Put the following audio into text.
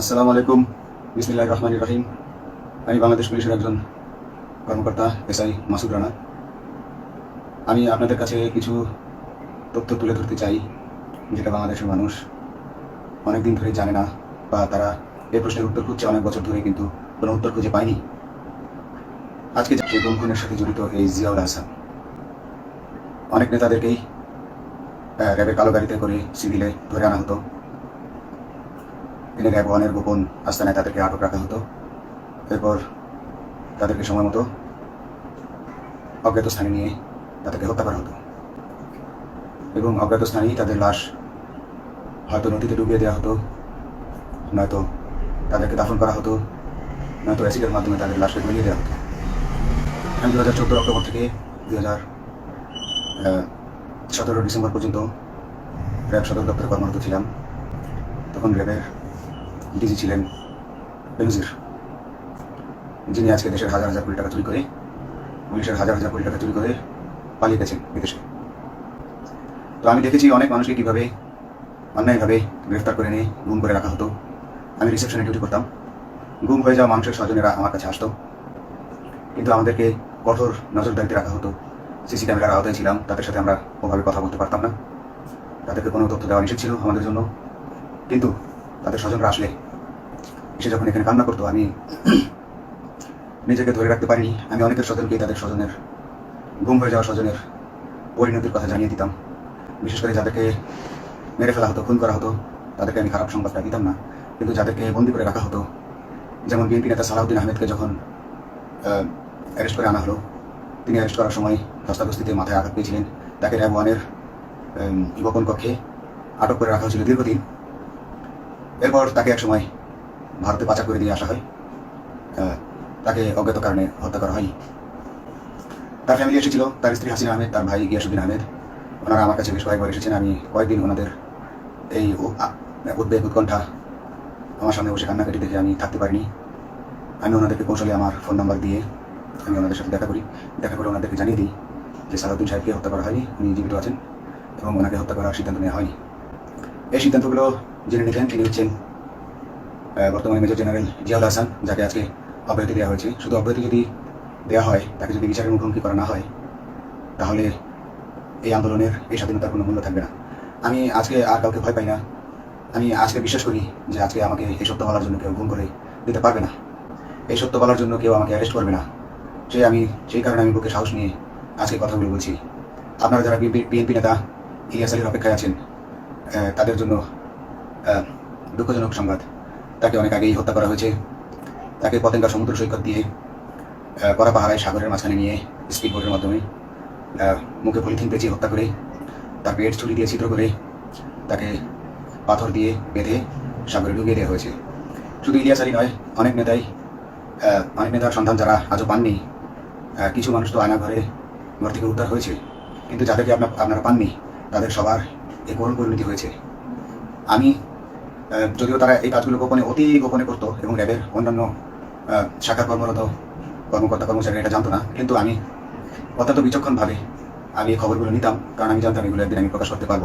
আসসালামু আলাইকুম। বিসমিল্লাহ রহমান রহিম। আমি বাংলাদেশ পুলিশের একজন কর্মকর্তা, এসআই মাসুদ রানা। আমি আপনাদের কাছে কিছু তথ্য তুলে ধরতে চাই, যেটা বাংলাদেশের মানুষ অনেক দিন ধরে জানে না, বা তারা এই প্রশ্নের উত্তর খুঁজছে অনেক বছর ধরে কিন্তু কোনো উত্তর খুঁজে পায়নি। আজকে যে গুমখুনের সাথে জড়িত এই জিয়াউল হাসান অনেক নেতাদেরকেই র্যাবের কালো গাড়িতে করে সিভিলে ধরে আনা হতো। এনে র্যাব ওয়ানের গোপন আস্তানায় তাদেরকে আটক রাখা হতো, এরপর তাদেরকে সময় মতো অজ্ঞাত স্থানে নিয়ে তাদেরকে হত্যা করা হতো। এবং অজ্ঞাত স্থানেই তাদের লাশ হয়তো নদীতে ডুবিয়ে দেওয়া হতো, নয়তো তাদেরকে দাফন করা হতো, নয়তো অ্যাসিডের মাধ্যমে তাদের লাশকে গলিয়ে দেওয়া হতো। আমি দু হাজার চোদ্দ অক্টোবর থেকে দু হাজার সতেরো ডিসেম্বর পর্যন্ত র্যাব সদর দপ্তরে কর্মরত ছিলাম। তখন র্যাবের ডিজি ছিলেন বেনজির, যিনি আজকে দেশের হাজার হাজার কোটি টাকা চুরি করে, পুলিশের হাজার হাজার কোটি টাকা চুরি করে পালিয়ে গেছেন বিদেশে। তো আমি দেখেছি অনেক মানুষকে কীভাবে অন্যায়ভাবে গ্রেফতার করে নিয়ে গুম করে রাখা হতো। আমি রিসেপশনে ডিউটি করতাম। গুম হয়ে যাওয়া মানুষের স্বজনেরা আমার কাছে আসতো। কিন্তু আমাদেরকে কঠোর নজরদারিতে রাখা হতো। সিসি ক্যামেরার আওতায় ছিলাম, তাদের সাথে আমরা ওভাবে কথা বলতে পারতাম না। তাদেরকে কোনো তথ্য দেওয়া নিষেধ ছিল আমাদের জন্য। কিন্তু তাদের স্বজনরা আসলে এসে যখন এখানে কান্না করতো, আমি নিজেকে ধরে রাখতে পারিনি। আমি অনেকের স্বজনকেই তাদের স্বজনের, গুম হয়ে যাওয়া স্বজনের পরিণতির কথা জানিয়ে দিতাম। বিশেষ করে যাদেরকে মেরে ফেলা হতো, খুন করা হতো, তাদেরকে আমি খারাপ সংবাদটা দিতাম না। কিন্তু যাদেরকে বন্দি করে রাখা হতো, যেমন বিএনপি নেতা সালাউদ্দিন আহমেদকে যখন অ্যারেস্ট করে আনা হলো, তিনি অ্যারেস্ট করার সময় ধস্তাধস্তিতে মাথায় আঘাত পেয়েছিলেন। তাকে র্যাব ওয়ানের গোপন কক্ষে আটক করে রাখা হয়েছিল দীর্ঘদিন। এরপর তাকে একসময় ভারতে পাচার করে দিয়ে আসা হয়। তাকে অজ্ঞাত কারণে হত্যা করা হয়নি। তার ফ্যামিলি এসেছিল, তার স্ত্রী হাসিনা আহমেদ, তার ভাই গিয়াসুদ্দিন আহমেদ। ওনারা আমার কাছে বেশ কয়েকবার এসেছেন, আমি কয়েকদিন ওনাদের এই উদ্বেগ, উৎকণ্ঠা আমার সামনে বসে কান্নাকাটি দেখে আমি থাকতে পারিনি। আমি ওনাদেরকে কৌশলে আমার ফোন নাম্বার দিয়ে আমি ওনাদের সাথে দেখা করি। দেখা করে ওনাদেরকে জানিয়ে দিই যে সালাউদ্দিন সাহেবকে হত্যা করা হয়নি, উনি জীবিত আছেন এবং ওনাকে হত্যা করার সিদ্ধান্ত নেওয়া হয়নি। এই সিদ্ধান্তগুলো জেনে নিতেন তিনি হচ্ছেন বর্তমানে মেজর জেনারেল জিয়াউল হাসান, যাকে আজকে অব্যাহতি দেওয়া হয়েছে। শুধু অব্যাহতি যদি দেওয়া হয়, তাকে যদি বিচারের মুখোমুখি করা না হয়, তাহলে এই আন্দোলনের এই স্বাধীনতার কোনো মূল্য থাকবে না। আমি আজকে আর কাউকে ভয় পাই না। আমি আজকে বিশ্বাস করি যে আজকে আমাকে এই সত্য বলার জন্য কেউ ঘুম করে দিতে পারবে না। এই সত্য বলার জন্য কেউ আমাকে অ্যারেস্ট করবে না। সে আমি, সেই কারণে আমি বুকে সাহস নিয়ে আজকে কথাগুলো বলছি। আপনারা যারা বিএনপি নেতা, ইলিয়াস আলীর অপেক্ষায় আছেন তাদের জন্য দুঃখজনক সংবাদ। তাকে অনেক আগেই হত্যা করা হয়েছে। তাকে পতেঙ্গা সমুদ্র সৈকত দিয়ে আহ, কড়া পাহাড়ায় সাগরের মাঝখানে নিয়ে স্পিড বোটের মাধ্যমে মুখে পলিথিন পেঁচিয়ে হত্যা করে তার পেট ছুরি দিয়ে ছিদ্র করে তাকে পাথর দিয়ে বেঁধে সাগরে ডুবিয়ে দেওয়া হয়েছে। শুধু ইলিয়াস আলী নয় অনেক নেতাই অনেক নেতার সন্ধান যারা আজও পাননি কিছু মানুষ তো আয়না ঘরে ঘর থেকে উদ্ধার হয়েছে। কিন্তু যাদেরকে আপনার আপনারা পাননি তাদের সবার এই করুণ পরিণতি হয়েছে। আমি যদিও তারা এই কাজগুলো গোপনে, অতি গোপনে করতো এবং র্যাবের অন্যান্য শাখা কর্মরত কর্মকর্তা কর্মচারী এটা জানতো না। কিন্তু আমি অত্যন্ত বিচক্ষণভাবে আমি এই খবরগুলো নিতাম, কারণ আমি জানতাম এগুলো একদিন আমি প্রকাশ করতে পারব।